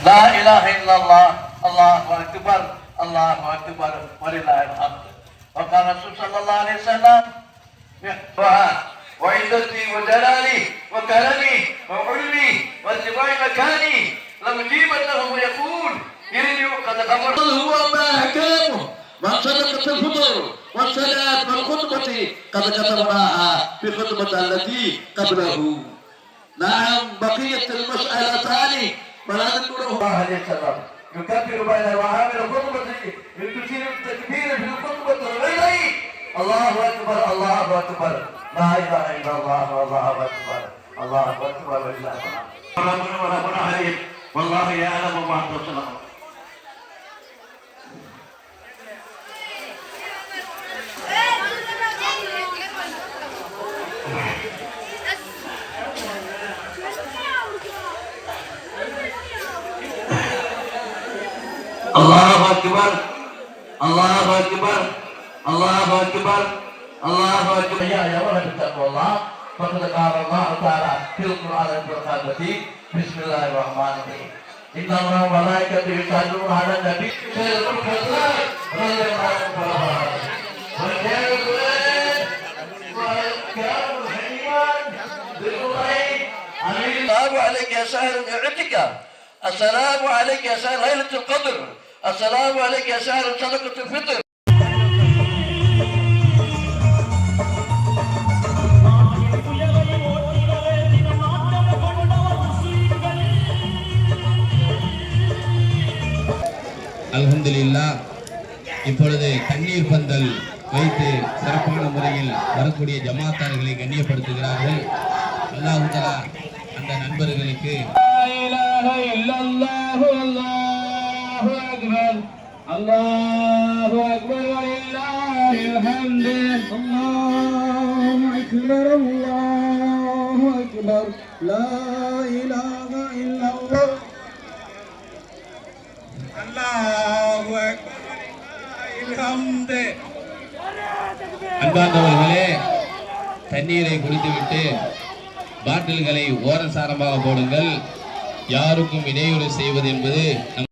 La ilaha illallah, Allahu akbar, Allahu akbar, walillahi alhamd. Wa kana Rasul sallallahu alaihi wasallam wa izzati wa jalali wa karami wa ulmi wa sibai makani lam jibannahu wa yakun irni wa qad qamar huwa ma hakamu man sallaka al-fajr wa salat wa khutbati qad katabaha fi khutbati allati qablahu Naam, bakiyat al-mas'alatani الله عليه وسلم يكبر بين وعامل خطبته يكثير التكبير في الخطبة الغنائي الله أكبر الله أكبر لا إله إلا الله والله أكبر الله أكبر ولله الحمد ربنا وربنا عليم والله يعلم ما تصنعون Akbar Allahu Akbar Allahu Akbar Allahu Akbar ya ya wala bittaqullah faqad qala Allah taala fil qur'an al qadati bismillahirrahmanirrahim inna ma malaikati yusalluna ala nabi sallallahu alaihi wasallam wa qul la ilaha illallah wa qul la ilaha illallah wa qul la ilaha illallah wa qul la ilaha illallah السلام عليك يا شهر صدقة الفطر இப்பொழுது கண்ணீர் பந்தல் வைத்து சிறப்பான முறையில் வரக்கூடிய ஜமாத்தார்களை கண்ணியப்படுத்துகிறார்கள் அல்லாஹு அந்த நண்பர்களுக்கு الحمد الله أكبر ولله الحمد الله أكبر الله أكبر لا إله إلا الله الله أكبر ولله الحمد அன்பார்ந்தவர்களே தண்ணீரை குடித்துவிட்டு பாட்டில்களை ஓரசாரமாக போடுங்கள் யாருக்கும் இடையூறு செய்வது என்பது